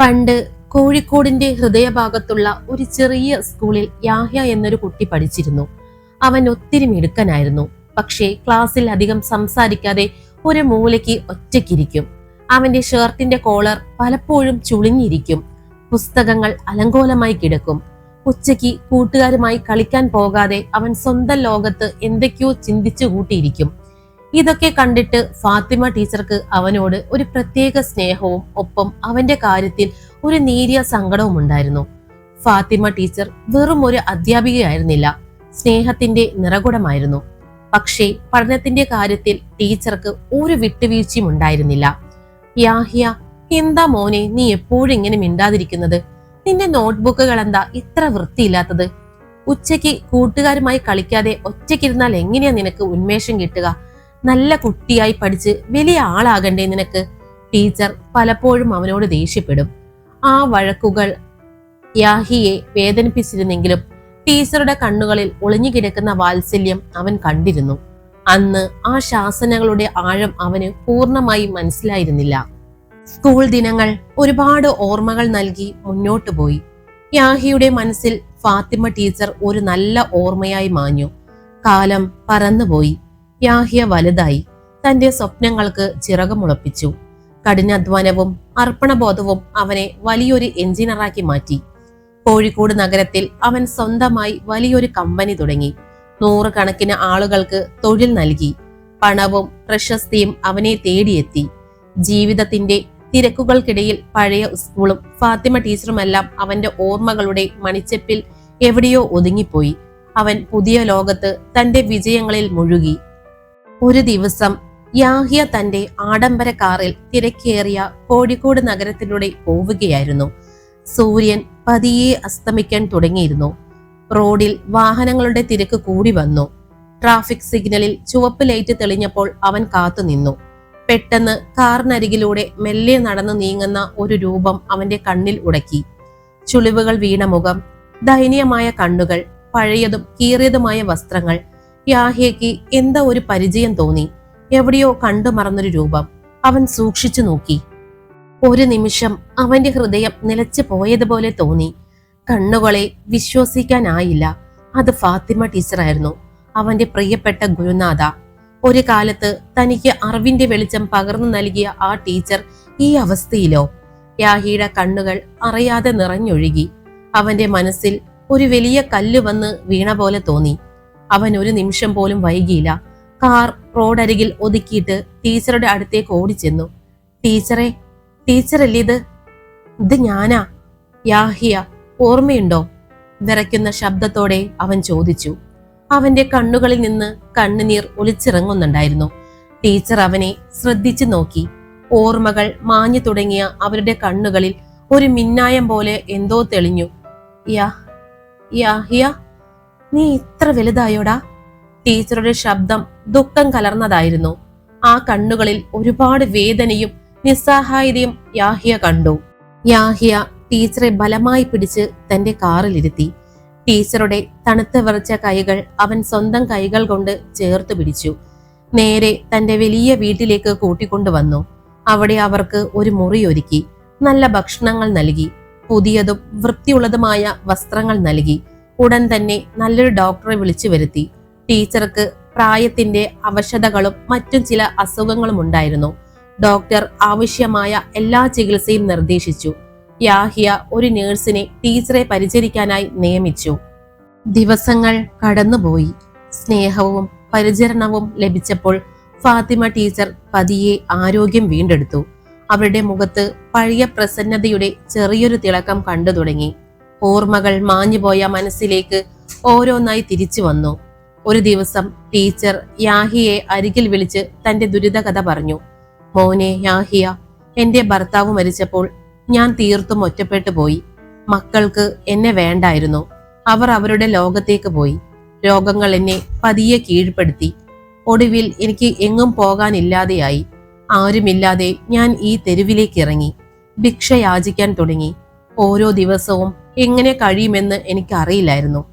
പണ്ട് കോഴിക്കോടിന്റെ ഹൃദയഭാഗത്തുള്ള ഒരു ചെറിയ സ്കൂളിൽ യാഹ്യ എന്നൊരു കുട്ടി പഠിച്ചിരുന്നു. അവൻ ഒത്തിരി മിടുക്കനായിരുന്നു. പക്ഷേ ക്ലാസ്സിൽ അധികം സംസാരിക്കാതെ ഒരു മൂലയ്ക്ക് ഒറ്റയ്ക്കിരിക്കും. അവന്റെ ഷർട്ടിന്റെ കോളർ പലപ്പോഴും ചുളിഞ്ഞിരിക്കും. പുസ്തകങ്ങൾ അലങ്കോലമായി കിടക്കും. ഉച്ചയ്ക്ക് കൂട്ടുകാരുമായി കളിക്കാൻ പോകാതെ അവൻ സ്വന്തം ലോകത്ത് എന്തൊക്കെയോ ചിന്തിച്ചു കൂട്ടിയിരിക്കും. ഇതൊക്കെ കണ്ടിട്ട് ഫാത്തിമ ടീച്ചർക്ക് അവനോട് ഒരു പ്രത്യേക സ്നേഹവും ഒപ്പം അവന്റെ കാര്യത്തിൽ ഒരു നേരിയ സങ്കടവും ഉണ്ടായിരുന്നു. ഫാത്തിമ ടീച്ചർ വെറും ഒരു അധ്യാപികയായിരുന്നില്ല. സ്നേഹത്തിന്റെ നിറകുടമായിരുന്നു. പക്ഷേ പഠനത്തിന്റെ കാര്യത്തിൽ ടീച്ചർക്ക് ഒരു വിട്ടുവീഴ്ചയും ഉണ്ടായിരുന്നില്ല. യാഹിയ എന്താ മോനെ നീ എപ്പോഴും ഇങ്ങനെ മിണ്ടാതിരിക്കുന്നത്? നിന്റെ നോട്ട്ബുക്കുകൾ എന്താ ഇത്ര വൃത്തിയില്ലാത്തത്? ഉച്ചയ്ക്ക് കൂട്ടുകാരുമായി കളിക്കാതെ ഒറ്റയ്ക്കിരുന്നാൽ എങ്ങനെയാ നിനക്ക് ഉന്മേഷം കിട്ടുക? നല്ല കുട്ടിയായി പഠിച്ച് വലിയ ആളാകണ്ടേ നിനക്ക്? ടീച്ചർ പലപ്പോഴും അവനോട് ദേഷ്യപ്പെടും. ആ വഴക്കുകൾ യാഹിയെ വേദനിപ്പിച്ചിരുന്നെങ്കിലും ടീച്ചറുടെ കണ്ണുകളിൽ ഒളിഞ്ഞു കിടക്കുന്ന വാത്സല്യം അവൻ കണ്ടിരുന്നു. അന്ന് ആ ശാസനകളുടെ ആഴം അവന് പൂർണമായി മനസ്സിലായിരുന്നില്ല. സ്കൂൾ ദിനങ്ങൾ ഒരുപാട് ഓർമ്മകൾ നൽകി മുന്നോട്ടു പോയി. യാഹിയുടെ മനസ്സിൽ ഫാത്തിമ ടീച്ചർ ഒരു നല്ല ഓർമ്മയായി മാഞ്ഞു. കാലം പറന്നുപോയി. യാഹിയ വലുതായി തന്റെ സ്വപ്നങ്ങൾക്ക് ചിറകുമുളപ്പിച്ചു. കഠിനാധ്വാനവും അർപ്പണബോധവും അവനെ വലിയൊരു എഞ്ചിനീയറാക്കി മാറ്റി. കോഴിക്കോട് നഗരത്തിൽ അവൻ സ്വന്തമായി വലിയൊരു കമ്പനി തുടങ്ങി. നൂറുകണക്കിന് ആളുകൾക്ക് തൊഴിൽ നൽകി. പണവും പ്രശസ്തിയും അവനെ തേടിയെത്തി. ജീവിതത്തിന്റെ തിരക്കുകൾക്കിടയിൽ പഴയ സ്കൂളും ഫാത്തിമ ടീച്ചറുമെല്ലാം അവന്റെ ഓർമ്മകളുടെ മണിച്ചെപ്പിൽ എവിടെയോ ഒതുങ്ങിപ്പോയി. അവൻ പുതിയ ലോകത്ത് തന്റെ വിജയങ്ങളിൽ മുഴുകി. ഒരു ദിവസം യാഹ്യ തന്റെ ആഡംബര കാറിൽ തിരക്കേറിയ കോഴിക്കോട് നഗരത്തിലൂടെ പോവുകയായിരുന്നു. സൂര്യൻ പതിയെ അസ്തമിക്കാൻ തുടങ്ങിയിരുന്നു. റോഡിൽ വാഹനങ്ങളുടെ തിരക്ക് കൂടി വന്നു. ട്രാഫിക് സിഗ്നലിൽ ചുവപ്പ് ലൈറ്റ് തെളിഞ്ഞപ്പോൾ അവൻ കാത്തുനിന്നു പെട്ടെന്ന് കാറിനരികിലൂടെ മെല്ലെ നടന്നു നീങ്ങുന്ന ഒരു രൂപം അവന്റെ കണ്ണിൽ ഉടക്കി. ചുളിവുകൾ വീണ മുഖം ദയനീയമായ കണ്ണുകൾ പഴയതും കീറിയതുമായ വസ്ത്രങ്ങൾ യാഹ്യയ്ക്ക് എന്താ ഒരു പരിചയം തോന്നി? എവിടെയോ കണ്ടു മറന്നൊരു രൂപം. അവൻ സൂക്ഷിച്ചു നോക്കി. ഒരു നിമിഷം അവന്റെ ഹൃദയം നിലച്ചു പോയതുപോലെ തോന്നി. കണ്ണുകളെ വിശ്വസിക്കാനായില്ല. അത് ഫാത്തിമ ടീച്ചറായിരുന്നു. അവന്റെ പ്രിയപ്പെട്ട ഗുരുനാഥ. ഒരു കാലത്ത് തനിക്ക് അറിവിന്റെ വെളിച്ചം പകർന്നു നൽകിയ ആ ടീച്ചർ ഈ അവസ്ഥയിലോ. യാഹിയുടെ കണ്ണുകൾ അറിയാതെ നിറഞ്ഞൊഴുകി. അവന്റെ മനസ്സിൽ ഒരു വലിയ കല്ല് വന്ന് വീണ പോലെ തോന്നി. അവൻ ഒരു നിമിഷം പോലും വൈകിയില്ല. കാർ റോഡരികിൽ ഒതുക്കിയിട്ട് ടീച്ചറുടെ അടുത്തേക്ക് ഓടിച്ചെന്നു. ടീച്ചറെ ടീച്ചറല്ലേ ഇത്? ഇത് ഞാനാ? യാഹിയ ഓർമ്മയുണ്ടോ? വിറയ്ക്കുന്ന ശബ്ദത്തോടെ അവൻ ചോദിച്ചു. അവന്റെ കണ്ണുകളിൽ നിന്ന് കണ്ണുനീർ ഒലിച്ചിറങ്ങുന്നുണ്ടായിരുന്നു. ടീച്ചർ അവനെ ശ്രദ്ധിച്ചു നോക്കി. ഓർമ്മകൾ മാഞ്ഞു തുടങ്ങിയ അവരുടെ കണ്ണുകളിൽ ഒരു മിന്നായം പോലെ എന്തോ തെളിഞ്ഞു. യാ യാഹിയ നീ ഇത്ര വലുതായോടാ? ടീച്ചറുടെ ശബ്ദം ദുഃഖം കലർന്നതായിരുന്നു. ആ കണ്ണുകളിൽ ഒരുപാട് വേദനയും നിസ്സഹായതയും യാഹിയ കണ്ടു. യാഹിയ ടീച്ചറെ ബലമായി പിടിച്ച് തന്റെ കാറിലിരുത്തി. ടീച്ചറുടെ തണുത്ത വിറച്ച കൈകൾ അവൻ സ്വന്തം കൈകൾ കൊണ്ട് ചേർത്ത് പിടിച്ചു. നേരെ തന്റെ വലിയ വീട്ടിലേക്ക് കൂട്ടിക്കൊണ്ടുവന്നു അവിടെ അവർക്ക് ഒരു മുറി ഒരുക്കി. നല്ല ഭക്ഷണങ്ങൾ നൽകി. പുതിയതും വൃത്തിയുള്ളതുമായ വസ്ത്രങ്ങൾ നൽകി. ഉടൻ തന്നെ നല്ലൊരു ഡോക്ടറെ വിളിച്ചു വരുത്തി. ടീച്ചർക്ക് പ്രായത്തിന്റെ അവശതകളും മറ്റും ചില അസുഖങ്ങളും ഉണ്ടായിരുന്നു. ഡോക്ടർ ആവശ്യമായ എല്ലാ ചികിത്സയും നിർദ്ദേശിച്ചു. യാഹിയ ഒരു നേഴ്സിനെ ടീച്ചറെ പരിചരിക്കാനായി നിയമിച്ചു. ദിവസങ്ങൾ കടന്നുപോയി. സ്നേഹവും പരിചരണവും ലഭിച്ചപ്പോൾ ഫാത്തിമ ടീച്ചർ പതിയെ ആരോഗ്യം വീണ്ടെടുത്തു. അവരുടെ മുഖത്ത് പഴയ പ്രസന്നതയുടെ ചെറിയൊരു തിളക്കം കണ്ടു തുടങ്ങി. ഓർമ്മകൾ മാഞ്ഞുപോയ മനസ്സിലേക്ക് ഓരോന്നായി തിരിച്ചു വന്നു. ഒരു ദിവസം ടീച്ചർ യാഹിയെ അരികിൽ വിളിച്ച് തന്റെ ദുരിതകഥ പറഞ്ഞു. മോനെ യാഹിയ എന്റെ ഭർത്താവ് മരിച്ചപ്പോൾ ഞാൻ തീർത്തും ഒറ്റപ്പെട്ടു പോയി. മക്കൾക്ക് എന്നെ വേണ്ടായിരുന്നു. അവർ അവരുടെ ലോകത്തേക്ക് പോയി. രോഗങ്ങൾ എന്നെ പതിയെ കീഴ്പ്പെടുത്തി. ഒടുവിൽ എനിക്ക് എങ്ങും പോകാനില്ലാതെയായി. ആരുമില്ലാതെ ഞാൻ ഈ തെരുവിലേക്ക് ഇറങ്ങി. ഭിക്ഷ യാചിക്കാൻ തുടങ്ങി. ഓരോ ദിവസവും എങ്ങനെ കഴിയുമെന്ന് എനിക്കറിയില്ലായിരുന്നു.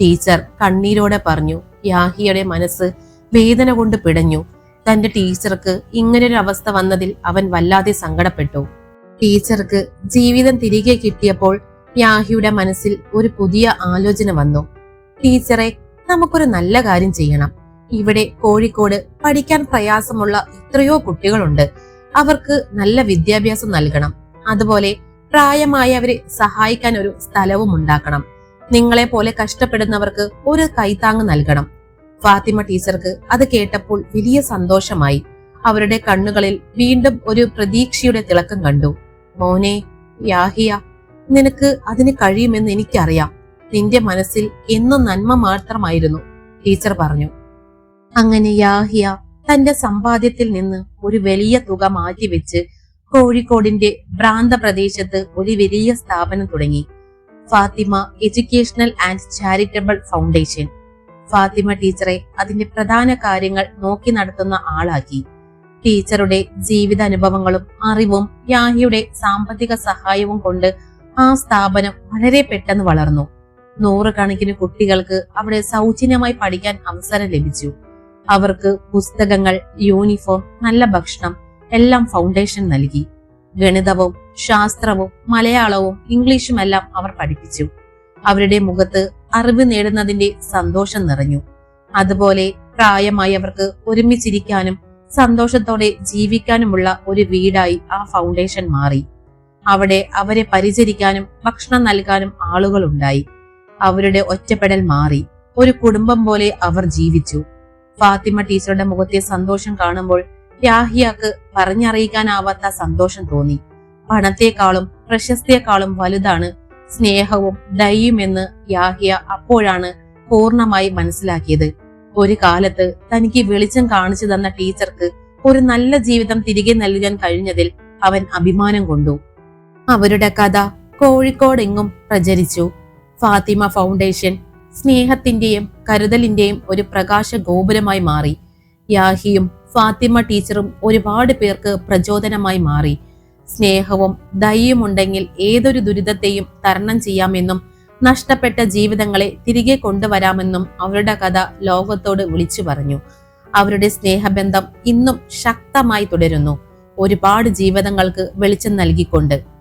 ടീച്ചർ കണ്ണീരോടെ പറഞ്ഞു യാഹിയുടെ മനസ്സ് വേദന കൊണ്ട് പിടഞ്ഞു. തന്റെ ടീച്ചർക്ക് ഇങ്ങനൊരു അവസ്ഥ വന്നതിൽ അവൻ വല്ലാതെ സങ്കടപ്പെട്ടു. ടീച്ചർക്ക് ജീവിതം തിരികെ കിട്ടിയപ്പോൾ യാഹിയുടെ മനസ്സിൽ ഒരു പുതിയ ആലോചന വന്നു. ടീച്ചറെ നമുക്കൊരു നല്ല കാര്യം ചെയ്യണം. ഇവിടെ കോഴിക്കോട് പഠിക്കാൻ പ്രയാസമുള്ള എത്രയോ കുട്ടികളുണ്ട്. അവർക്ക് നല്ല വിദ്യാഭ്യാസം നൽകണം. അതുപോലെ പ്രായമായവരെ സഹായിക്കാൻ ഒരു സ്ഥലവും ഉണ്ടാക്കണം. നിങ്ങളെ പോലെ കഷ്ടപ്പെടുന്നവർക്ക് ഒരു കൈത്താങ് നൽകണം. ഫാത്തിമ ടീച്ചർക്ക് അത് കേട്ടപ്പോൾ വലിയ സന്തോഷമായി. അവരുടെ കണ്ണുകളിൽ വീണ്ടും ഒരു പ്രതീക്ഷയുടെ തിളക്കം കണ്ടു. മോനെ യാഹിയ നിനക്ക് അതിന് കഴിയുമെന്ന് എനിക്കറിയാം. നിന്റെ മനസ്സിൽ എന്നും നന്മ മാത്രമായിരുന്നു ടീച്ചർ പറഞ്ഞു. അങ്ങനെ യാഹിയ തന്റെ സമ്പാദ്യത്തിൽ നിന്ന് ഒരു വലിയ തുക മാറ്റിവെച്ച് കോഴിക്കോടിന്റെ ഭ്രാന്ത പ്രദേശത്ത് ഒരു വലിയ സ്ഥാപനം തുടങ്ങി. Fathima educational and charitable foundation. Fathima ടീച്ചറെ അതിന്റെ പ്രധാന കാര്യങ്ങൾ നോക്കി നടത്തുന്ന ആളാക്കി. ടീച്ചറുടെ ജീവിതാനുഭവങ്ങളും അറിവും യാഹിയുടെ സാമ്പത്തിക സഹായവും കൊണ്ട് ആ സ്ഥാപനം വളരെ പെട്ടെന്ന് വളർന്നു. നൂറുകണക്കിന് കുട്ടികൾക്ക് അവിടെ സൗജന്യമായി പഠിക്കാൻ അവസരം ലഭിച്ചു. അവർക്ക് പുസ്തകങ്ങൾ യൂണിഫോം നല്ല ഭക്ഷണം എല്ലാം ഫൗണ്ടേഷൻ നൽകി. ഗണിതവും ശാസ്ത്രവും മലയാളവും ഇംഗ്ലീഷും എല്ലാം അവർ പഠിപ്പിച്ചു. അവരുടെ മുഖത്ത് അറിവ് നേടുന്നതിന്റെ സന്തോഷം നിറഞ്ഞു. അതുപോലെ പ്രായമായവർക്ക് ഒരുമിച്ചിരിക്കാനും സന്തോഷത്തോടെ ജീവിക്കാനുമുള്ള ഒരു വീടായി ആ ഫൗണ്ടേഷൻ മാറി. അവിടെ അവരെ പരിചരിക്കാനും ഭക്ഷണം നൽകാനും ആളുകളുണ്ടായി. അവരുടെ ഒറ്റപ്പെടൽ മാറി. ഒരു കുടുംബം പോലെ അവർ ജീവിച്ചു. ഫാത്തിമ ടീച്ചറുടെ മുഖത്തെ സന്തോഷം കാണുമ്പോൾ യാഹിയാക്ക് പറഞ്ഞറിയിക്കാനാവാത്ത സന്തോഷം തോന്നി. പണത്തെക്കാളും പ്രശസ്തിയെക്കാളും വലുതാണ് സ്നേഹവും ദയുമെന്ന് യാഹിയ അപ്പോഴാണ് പൂർണമായി മനസ്സിലാക്കിയത്. ഒരു കാലത്ത് തനിക്ക് വെളിച്ചം കാണിച്ചു തന്ന ടീച്ചർക്ക് ഒരു നല്ല ജീവിതം തിരികെ നൽകാൻ കഴിഞ്ഞതിൽ അവൻ അഭിമാനം കൊണ്ടു. അവരുടെ കഥ കോഴിക്കോടെങ്ങും പ്രചരിച്ചു. ഫാത്തിമ ഫൗണ്ടേഷൻ സ്നേഹത്തിന്റെയും കരുതലിന്റെയും ഒരു പ്രകാശ ഗോപുരമായി മാറി. യാഹിയും ഫാത്തിമ ടീച്ചറും ഒരുപാട് പേർക്ക് പ്രചോദനമായി മാറി. സ്നേഹവും ദയുമുണ്ടെങ്കിൽ ഏതൊരു ദുരിതത്തെയും തരണം ചെയ്യാമെന്നും നഷ്ടപ്പെട്ട ജീവിതങ്ങളെ തിരികെ കൊണ്ടുവരാമെന്നും അവരുടെ കഥ ലോകത്തോട് വിളിച്ചു പറഞ്ഞു. അവരുടെ സ്നേഹബന്ധം ഇന്നും ശക്തമായി തുടരുന്നു. ഒരുപാട് ജീവിതങ്ങൾക്ക് വെളിച്ചം നൽകിക്കൊണ്ട്.